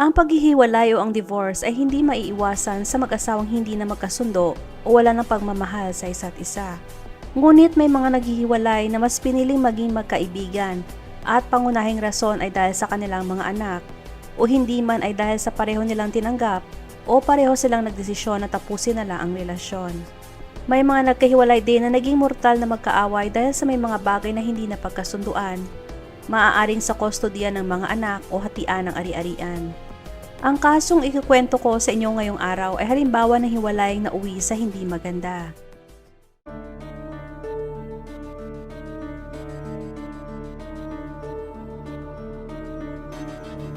Ang paghihiwalay o ang divorce ay hindi maiiwasan sa mag-asawang hindi na magkasundo o wala ng pagmamahal sa isa't isa. Ngunit may mga naghihiwalay na mas piniling maging magkaibigan at pangunahing rason ay dahil sa kanilang mga anak o hindi man ay dahil sa pareho nilang tinanggap o pareho silang nagdesisyon na tapusin na lang ang relasyon. May mga nagkahiwalay din na naging mortal na magkaaway dahil sa may mga bagay na hindi napagkasunduan, maaaring sa kustodiya ng mga anak o hatian ng ari-arian. Ang kasong ikikwento ko sa inyo ngayong araw ay halimbawa ng hiwalay na uwi sa hindi maganda.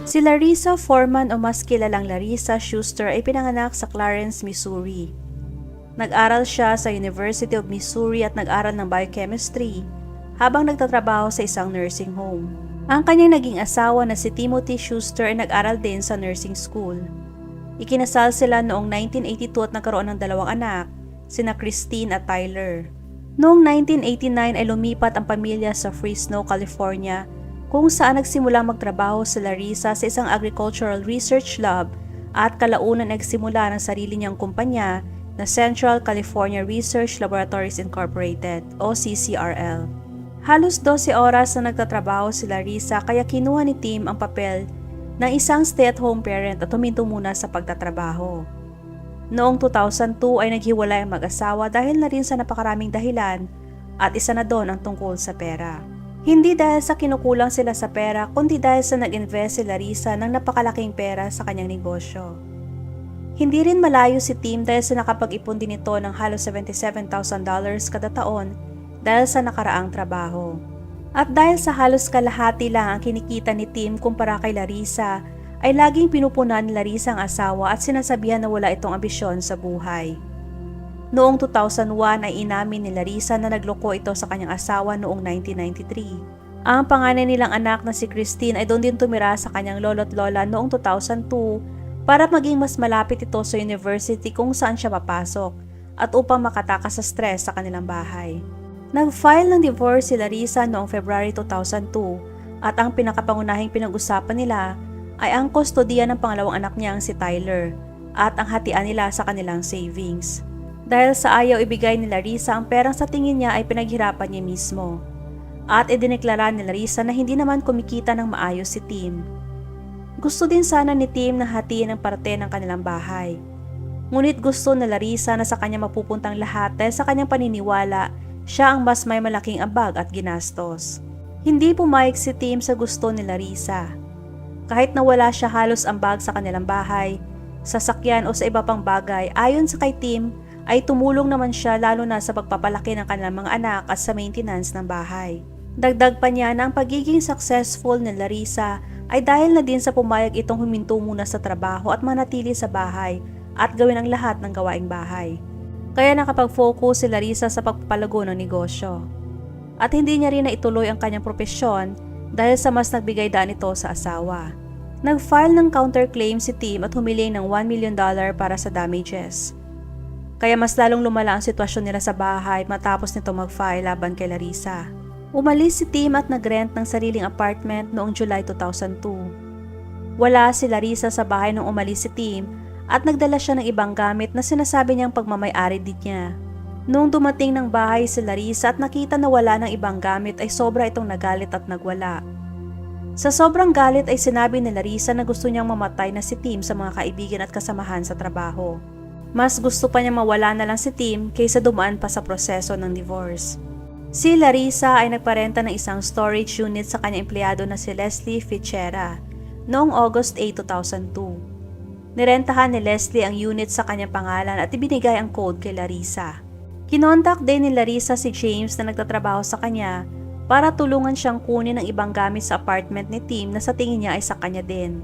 Si Larissa Foreman o mas kilalang Larissa Schuster ay pinanganak sa Clarence, Missouri. Nag-aral siya sa University of Missouri at nag-aral ng biochemistry habang nagtatrabaho sa isang nursing home. Ang kanyang naging asawa na si Timothy Schuster ay nag-aral din sa nursing school. Ikinasal sila noong 1982 at nagkaroon ng dalawang anak, sina Christine at Tyler. Noong 1989 ay lumipat ang pamilya sa Fresno, California kung saan nagsimulang magtrabaho si Larissa sa isang agricultural research lab at kalaunan nagsimula ng sarili niyang kumpanya na Central California Research Laboratories Incorporated o CCRL. Halos 12 oras na nagtatrabaho si Larissa kaya kinuha ni Tim ang papel ng isang stay-at-home parent at huminto muna sa pagtatrabaho. Noong 2002 ay naghiwalay ang mag-asawa dahil na rin sa napakaraming dahilan at isa na doon ang tungkol sa pera. Hindi dahil sa kinukulang sila sa pera, kundi dahil sa nag-invest si Larissa ng napakalaking pera sa kanyang negosyo. Hindi rin malayo si Tim dahil sa nakapag-ipon din ito ng halos $77,000 kada taon dahil sa nakaraang trabaho. At dahil sa halos kalahati lang ang kinikita ni Tim kumpara kay Larissa, ay laging pinupunan ni Larissa ang asawa at sinasabihan na wala itong ambisyon sa buhay. Noong 2001 ay inamin ni Larissa na nagloko ito sa kanyang asawa noong 1993. Ang panganay nilang anak na si Christine ay doon din tumira sa kanyang lolo't lola noong 2002 para maging mas malapit ito sa university kung saan siya papasok at upang makatakas sa stress sa kanilang bahay. Nag-file ng divorce si Larissa noong February 2002 at ang pinakapangunahing pinag-usapan nila ay ang kustodiya ng pangalawang anak niya ang si Tyler at ang hatian nila sa kanilang savings. Dahil sa ayaw ibigay ni Larissa ang perang sa tingin niya ay pinaghirapan niya mismo. At idineklara ni Larissa na hindi naman kumikita ng maayos si Tim. Gusto din sana ni Tim na hatiin ang parte ng kanilang bahay. Ngunit gusto ni Larissa na sa kanya mapupuntang lahat dahil sa kanyang paniniwala siya ang mas may malaking ambag at ginastos. Hindi pumayag si Tim sa gusto ni Larissa. Kahit na wala siya halos ambag sa kanilang bahay, sasakyan o sa iba pang bagay ayon sa kay Tim ay tumulong naman siya lalo na sa pagpapalaki ng kanilang mga anak at sa maintenance ng bahay. Dagdag pa niya na ang pagiging successful ni Larissa ay dahil na din sa pumayag itong huminto muna sa trabaho at manatili sa bahay at gawin ang lahat ng gawaing bahay. Kaya nakapag-focus si Larissa sa pagpapalago ng negosyo. At hindi niya rin na ituloy ang kanyang propesyon dahil sa mas nagbigay daan ito sa asawa. Nag-file ng counterclaim si Tim at humiling ng $1 million para sa damages. Kaya mas lalong lumala ang sitwasyon nila sa bahay matapos nito mag-file laban kay Larissa. Umalis si Tim at nag-rent ng sariling apartment noong July 2002. Wala si Larissa sa bahay nung umalis si Tim at nagdala siya ng ibang gamit na sinasabi niyang pagmamay-ari din niya. Noong dumating ng bahay si Larissa at nakita na wala ng ibang gamit ay sobra itong nagalit at nagwala. Sa sobrang galit ay sinabi ni Larissa na gusto niyang mamatay na si Tim sa mga kaibigan at kasamahan sa trabaho. Mas gusto pa niya mawala na lang si Tim kaysa dumaan pa sa proseso ng divorce. Si Larissa ay nagparenta ng isang storage unit sa kanyang empleyado na si Leslie Fichera noong August 8, 2002. Nirentahan ni Leslie ang unit sa kanyang pangalan at ibinigay ang code kay Larissa. Kinontak din ni Larissa si James na nagtatrabaho sa kanya para tulungan siyang kunin ang ibang gamit sa apartment ni Tim na sa tingin niya ay sa kanya din.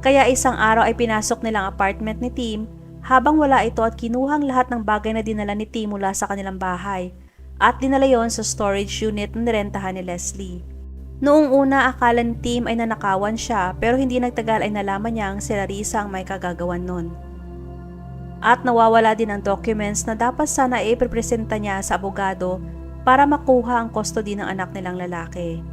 Kaya isang araw ay pinasok nilang apartment ni Tim habang wala ito at kinuhang lahat ng bagay na dinala ni Tim mula sa kanilang bahay at dinala yon sa storage unit na nirentahan ni Leslie. Noong una akala ni Tim ay nanakawan siya pero hindi nagtagal ay nalaman niyang si Larissa ang may kagagawan nun. At nawawala din ang documents na dapat sana iprepresenta niya sa abogado para makuha ang custody ng anak nilang lalaki.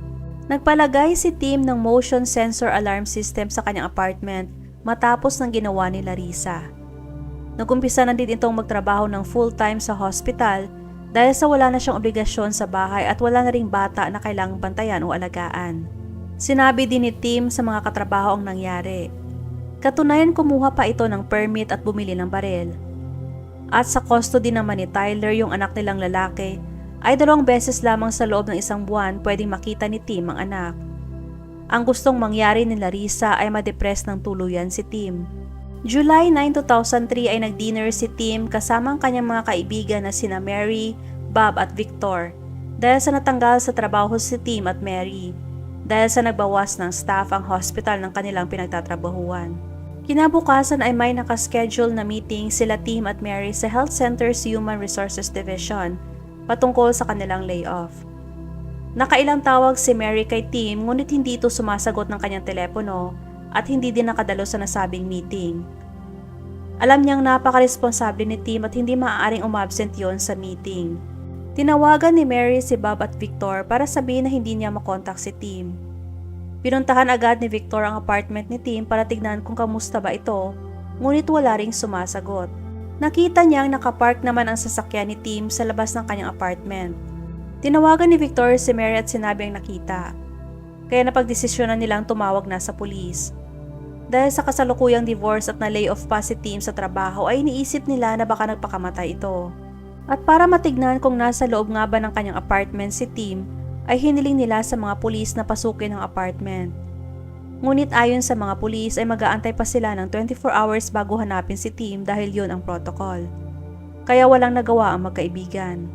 Nagpalagay si Tim ng motion sensor alarm system sa kanyang apartment matapos ng ginawa ni Larissa. Nagumpisa na din itong magtrabaho ng full-time sa hospital dahil sa wala na siyang obligasyon sa bahay at wala na ring bata na kailangang bantayan o alagaan. Sinabi din ni Tim sa mga katrabaho ang nangyari. Katunayan kumuha pa ito ng permit at bumili ng barel. At sa custody naman ni Tyler yung anak nilang lalaki ay dalawang beses lamang sa loob ng isang buwan pwedeng makita ni Tim ang anak. Ang gustong mangyari ni Larissa ay madepress ng tuluyan si Tim. July 9, 2003 ay nag-dinner si Tim kasama ang kanyang mga kaibigan na sina Mary, Bob at Victor dahil sa natanggal sa trabaho si Tim at Mary dahil sa nagbawas ng staff ang hospital ng kanilang pinagtatrabahuan. Kinabukasan ay may nakaschedule na meeting sila Tim at Mary sa Health Center's Human Resources Division patungkol sa kanilang layoff. Nakailang tawag si Mary kay Tim ngunit hindi ito sumasagot ng kanyang telepono at hindi din nakadalo sa nasabing meeting. Alam niyang napaka-responsable ni Tim at hindi maaaring umabsent yon sa meeting. Tinawagan ni Mary si Bob at Victor para sabihin na hindi niya makontak si Tim. Pinuntahan agad ni Victor ang apartment ni Tim para tignan kung kamusta ba ito, ngunit wala ring sumasagot. Nakita niyang nakapark naman ang sasakyan ni Tim sa labas ng kanyang apartment. Tinawagan ni Victor si Mary at sinabi ang nakita. Kaya napagdesisyonan nilang tumawag na sa pulis. Dahil sa kasalukuyang divorce at na-layoff pa si Tim sa trabaho ay iniisip nila na baka nagpakamatay ito. At para matignan kung nasa loob nga ba ng kanyang apartment si Tim, ay hiniling nila sa mga pulis na pasukin ang apartment. Ngunit ayon sa mga pulis ay mag-aantay pa sila ng 24 hours bago hanapin si Tim dahil yun ang protocol. Kaya walang nagawa ang magkaibigan.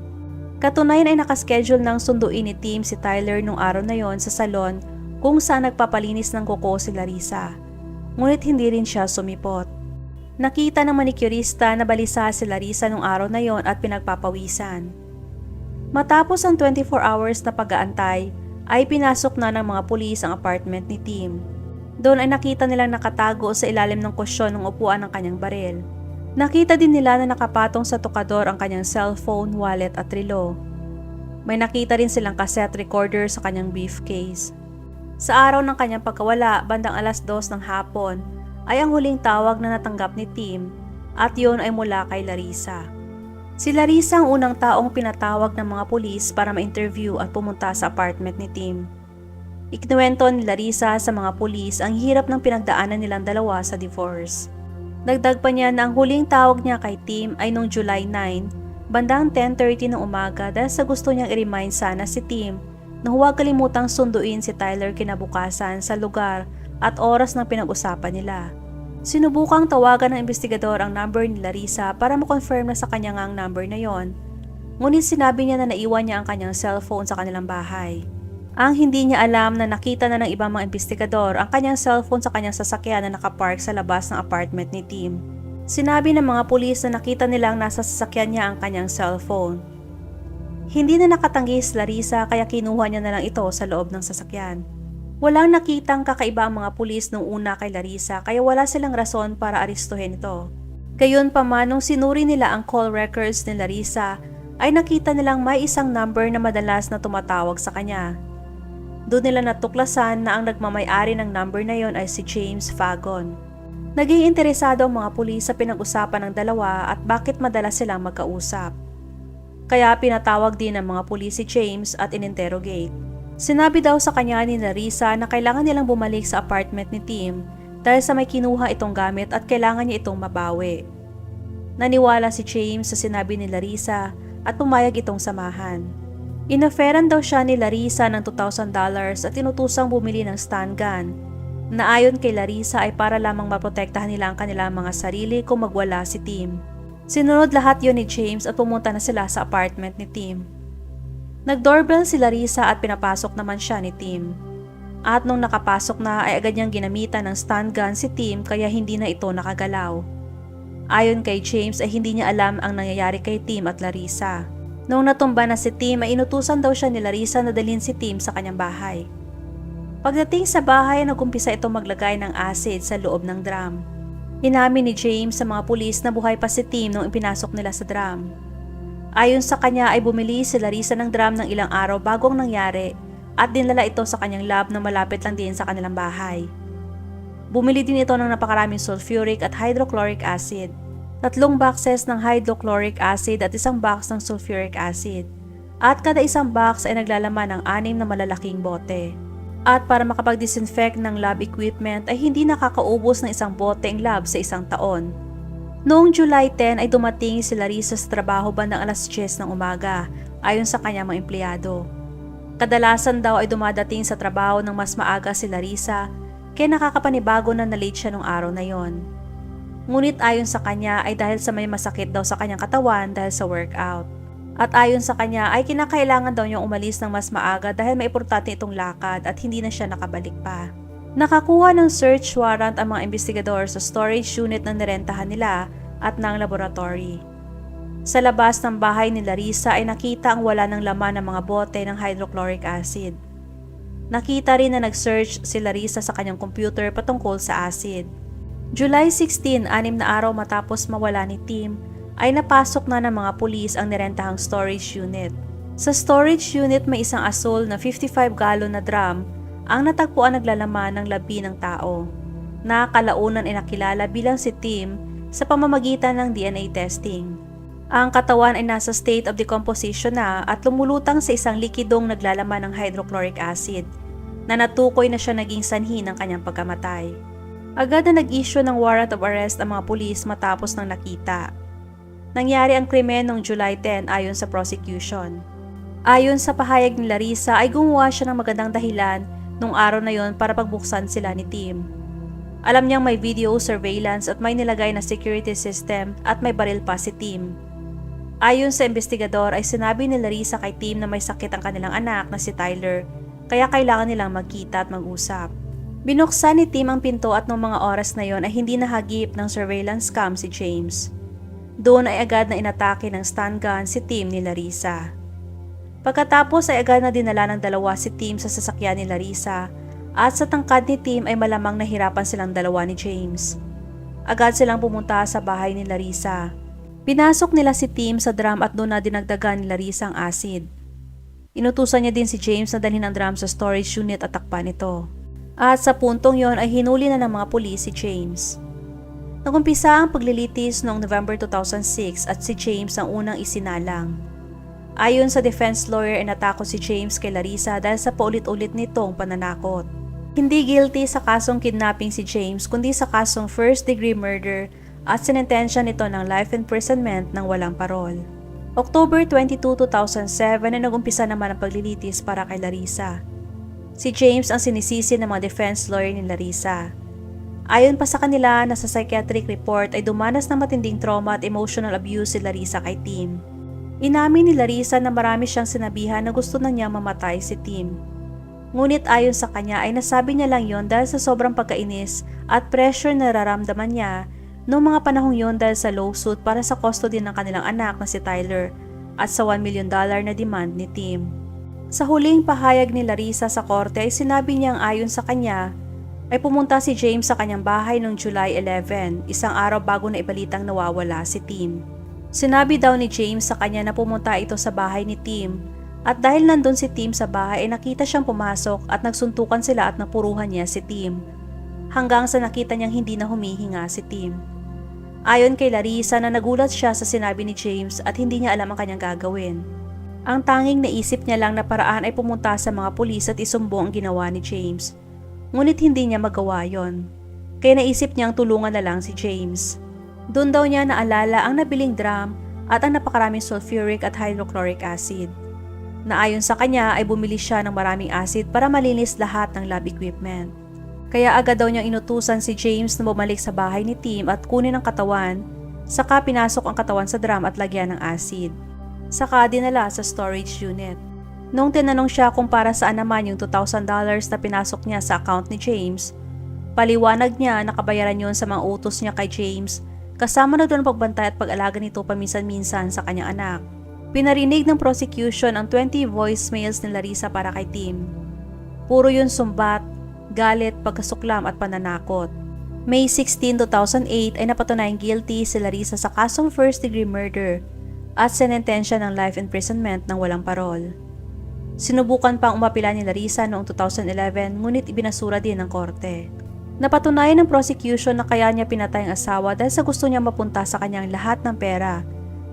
Katunayan ay nakaschedule ng sunduin ni Tim si Tyler nung araw na yon sa salon kung saan nagpapalinis ng kuko si Larissa. Ngunit hindi rin siya sumipot. Nakita ng manicurista na balisa si Larissa nung araw na yon at pinagpapawisan. Matapos ang 24 hours na pag-aantay, ay pinasok na ng mga pulis ang apartment ni Tim. Doon ay nakita nilang nakatago sa ilalim ng kusyon ng upuan ng kanyang baril. Nakita din nila na nakapatong sa tukador ang kanyang cellphone, wallet at relo. May nakita rin silang cassette recorder sa kanyang briefcase. Sa araw ng kanyang pagkawala, bandang alas dos ng hapon, ay ang huling tawag na natanggap ni Tim at yun ay mula kay Larissa. Si Larissa ang unang taong pinatawag ng mga pulis para ma-interview at pumunta sa apartment ni Tim. Ikinuwento ni Larissa sa mga pulis ang hirap ng pinagdaanan nilang dalawa sa divorce. Dagdag pa niya na ang huling tawag niya kay Tim ay noong July 9, bandang 10.30 ng umaga dahil sa gusto niyang i-remind sana si Tim na huwag kalimutang sunduin si Tyler kinabukasan sa lugar at oras ng pinag-usapan nila. Sinubukang tawagan ng investigador ang number ni Larissa para makonfirm na sa kanya nga ang number na yon. Ngunit sinabi niya na naiwan niya ang kanyang cellphone sa kanilang bahay. Ang hindi niya alam na nakita na ng ibang mga investigador ang kanyang cellphone sa kanyang sasakyan na nakapark sa labas ng apartment ni Tim. Sinabi ng mga pulis na nakita nilang nasa sasakyan niya ang kanyang cellphone. Hindi na nakatanggi si Larissa kaya kinuha niya na lang ito sa loob ng sasakyan. Walang nakitang kakaiba ang mga pulis nung una kay Larissa kaya wala silang rason para aristuhin ito. Gayon pa man nung sinuri nila ang call records ni Larissa ay nakita nilang may isang number na madalas na tumatawag sa kanya. Doon nila natuklasan na ang nagmamayari ng number na yon ay si James Fagon. Naging interesado ang mga pulis sa pinag-usapan ng dalawa at bakit madalas silang magkausap. Kaya pinatawag din ng mga pulis si James at ininterrogate. Sinabi daw sa kanya ni Larissa na kailangan nilang bumalik sa apartment ni Tim dahil sa may kinuha itong gamit at kailangan niya itong mabawi. Naniwala si James sa sinabi ni Larissa at pumayag itong samahan. Inoferan daw siya ni Larissa ng $2,000 at tinutusang bumili ng stun gun na ayon kay Larissa ay para lamang maprotektahan nila ang kanilang mga sarili kung magwala si Tim. Sinunod lahat yon ni James at pumunta na sila sa apartment ni Tim. Nag-doorbell si Larissa at pinapasok naman siya ni Tim. At nung nakapasok na ay agad niyang ginamitan ng stun gun si Tim kaya hindi na ito nakagalaw. Ayon kay James ay hindi niya alam ang nangyayari kay Tim at Larissa. Noong natumba na si Tim ay inutusan daw siya ni Larissa na dalhin si Tim sa kanyang bahay. Pagdating sa bahay, nagumpisa itong maglagay ng acid sa loob ng drum. Inamin ni James sa mga pulis na buhay pa si Tim nung ipinasok nila sa drum. Ayon sa kanya ay bumili si Larissa ng drum ng ilang araw bago ang nangyari at dinala ito sa kanyang lab na malapit lang din sa kanilang bahay. Bumili din ito ng napakaraming sulfuric at hydrochloric acid. Tatlong boxes ng hydrochloric acid at isang box ng sulfuric acid. At kada isang box ay naglalaman ng anim na malalaking bote. At para makapag-disinfect ng lab equipment ay hindi nakakaubos ng isang bote ang lab sa isang taon. Noong July 10 ay dumating si Larissa sa trabaho bandang alas 10 ng umaga ayon sa kanyang mga empleyado. Kadalasan daw ay dumadating sa trabaho ng mas maaga si Larissa kaya nakakapanibago na na-late siya nung araw na yon. Ngunit ayon sa kanya ay dahil sa may masakit daw sa kanyang katawan dahil sa workout. At ayon sa kanya ay kinakailangan daw niyang umalis ng mas maaga dahil may importante itong lakad at hindi na siya nakabalik pa. Nakakuha ng search warrant ang mga investigador sa storage unit na nirentahan nila at ng laboratory. Sa labas ng bahay ni Larissa ay nakita ang wala ng laman ng mga bote ng hydrochloric acid. Nakita rin na nag-search si Larissa sa kanyang computer patungkol sa acid. July 16, anim na araw matapos mawala ni Tim, ay napasok na ng mga pulis ang nirentahang storage unit. Sa storage unit may isang asul na 55 galon na drum ang natagpuan naglalaman ng labi ng tao. Nakalaunan ay nakilala bilang si Tim sa pamamagitan ng DNA testing. Ang katawan ay nasa state of decomposition na at lumulutang sa isang likidong naglalaman ng hydrochloric acid na natukoy na siya naging sanhi ng kanyang pagkamatay. Agad na nag-issue ng warrant of arrest ang mga pulis matapos ng nakita. Nangyari ang krimen noong July 10 ayon sa prosecution. Ayon sa pahayag ni Larissa ay gumawa siya ng magandang dahilan nung araw na yon para pagbuksan sila ni Tim. Alam niyang may video surveillance at may nilagay na security system at may baril pa si Tim. Ayon sa investigador ay sinabi ni Larissa kay Tim na may sakit ang kanilang anak na si Tyler kaya kailangan nilang magkita at mag-usap. Binuksan ni Tim ang pinto at noong mga oras na yon ay hindi nahagip ng surveillance cam si James. Doon ay agad na inatake ng stun gun si Tim ni Larissa. Pagkatapos ay agad na dinala ng dalawa si Tim sa sasakyan ni Larissa at sa tangkad ni Tim ay malamang nahirapan silang dalawa ni James. Agad silang pumunta sa bahay ni Larissa. Pinasok nila si Tim sa drum at doon na dinagdagan ni Larissa ang acid. Inutusan niya din si James na dalhin ang drum sa storage unit at takpan ito. At sa puntong yon ay hinuli na ng mga pulis si James. Nagumpisa ang paglilitis noong November 2006 at si James ang unang isinalang. Ayon sa defense lawyer ay natakot si James kay Larissa dahil sa paulit-ulit nitong pananakot. Hindi guilty sa kasong kidnapping si James kundi sa kasong first degree murder at sinentensya nito ng life imprisonment ng walang parol. October 22, 2007 ay nagumpisa naman ang paglilitis para kay Larissa. Si James ang sinisisi ng mga defense lawyer ni Larissa. Ayon pa sa kanila na sa psychiatric report ay dumanas ng matinding trauma at emotional abuse si Larissa kay Tim. Inamin ni Larissa na marami siyang sinabihan na gusto na niya mamatay si Tim. Ngunit ayon sa kanya ay nasabi niya lang yon dahil sa sobrang pagkainis at pressure na nararamdaman niya noong mga panahong yon dahil sa lawsuit para sa custody ng kanilang anak na si Tyler at sa $1 million na demand ni Tim. Sa huling pahayag ni Larissa sa korte ay sinabi niyang ayon sa kanya ay pumunta si James sa kanyang bahay noong July 11, isang araw bago na ibalitang nawawala si Tim. Sinabi daw ni James sa kanya na pumunta ito sa bahay ni Tim at dahil nandun si Tim sa bahay ay nakita siyang pumasok at nagsuntukan sila at napuruhan niya si Tim. Hanggang sa nakita niyang hindi na humihinga si Tim. Ayon kay Larissa na nagulat siya sa sinabi ni James at hindi niya alam ang kanyang gagawin. Ang tanging naisip niya lang na paraan ay pumunta sa mga pulis at isumbong ang ginawa ni James. Ngunit hindi niya magawa yon. Kaya naisip niyang tulungan na lang si James. Doon daw niya naalala ang nabiling drum at ang napakaraming sulfuric at hydrochloric acid. Na ayon sa kanya ay bumili siya ng maraming acid para malinis lahat ng lab equipment. Kaya agad daw niyang inutusan si James na bumalik sa bahay ni Tim at kunin ang katawan, saka pinasok ang katawan sa drum at lagyan ng acid. Saka dinala sa storage unit. Nung tinanong siya kung para saan naman yung $2,000 na pinasok niya sa account ni James, paliwanag niya na kabayaran yon sa mga utos niya kay James kasama na doon pagbantay at pag-alaga nito paminsan-minsan sa kanyang anak. Pinarinig ng prosecution ang 20 voicemails ni Larissa para kay Tim. Puro yun sumbat, galit, pagkasuklam at pananakot. May 16, 2008 ay napatunayang guilty si Larissa sa kasong first degree murder at senentensya ng life imprisonment ng walang parol. Sinubukan pang umapila ni Larissa noong 2011 ngunit ibinasura din ng korte. Napatunayan ng prosecution na kaya niya pinatay ang asawa dahil sa gusto niya mapunta sa kanyang lahat ng pera,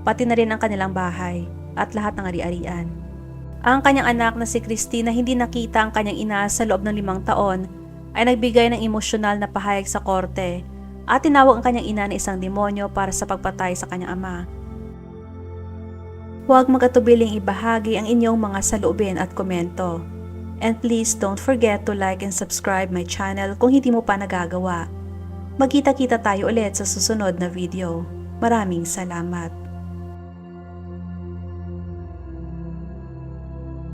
pati na rin ang kanilang bahay at lahat ng ari-arian. Ang kanyang anak na si Christine na hindi nakita ang kanyang ina sa loob ng limang taon ay nagbigay ng emosyonal na pahayag sa korte at tinawag ang kanyang ina na isang demonyo para sa pagpatay sa kanyang ama. Huwag magatubiling ibahagi ang inyong mga saloobin at komento. And please don't forget to like and subscribe my channel kung hindi mo pa nagagawa. Magkita-kita tayo ulit sa susunod na video. Maraming salamat.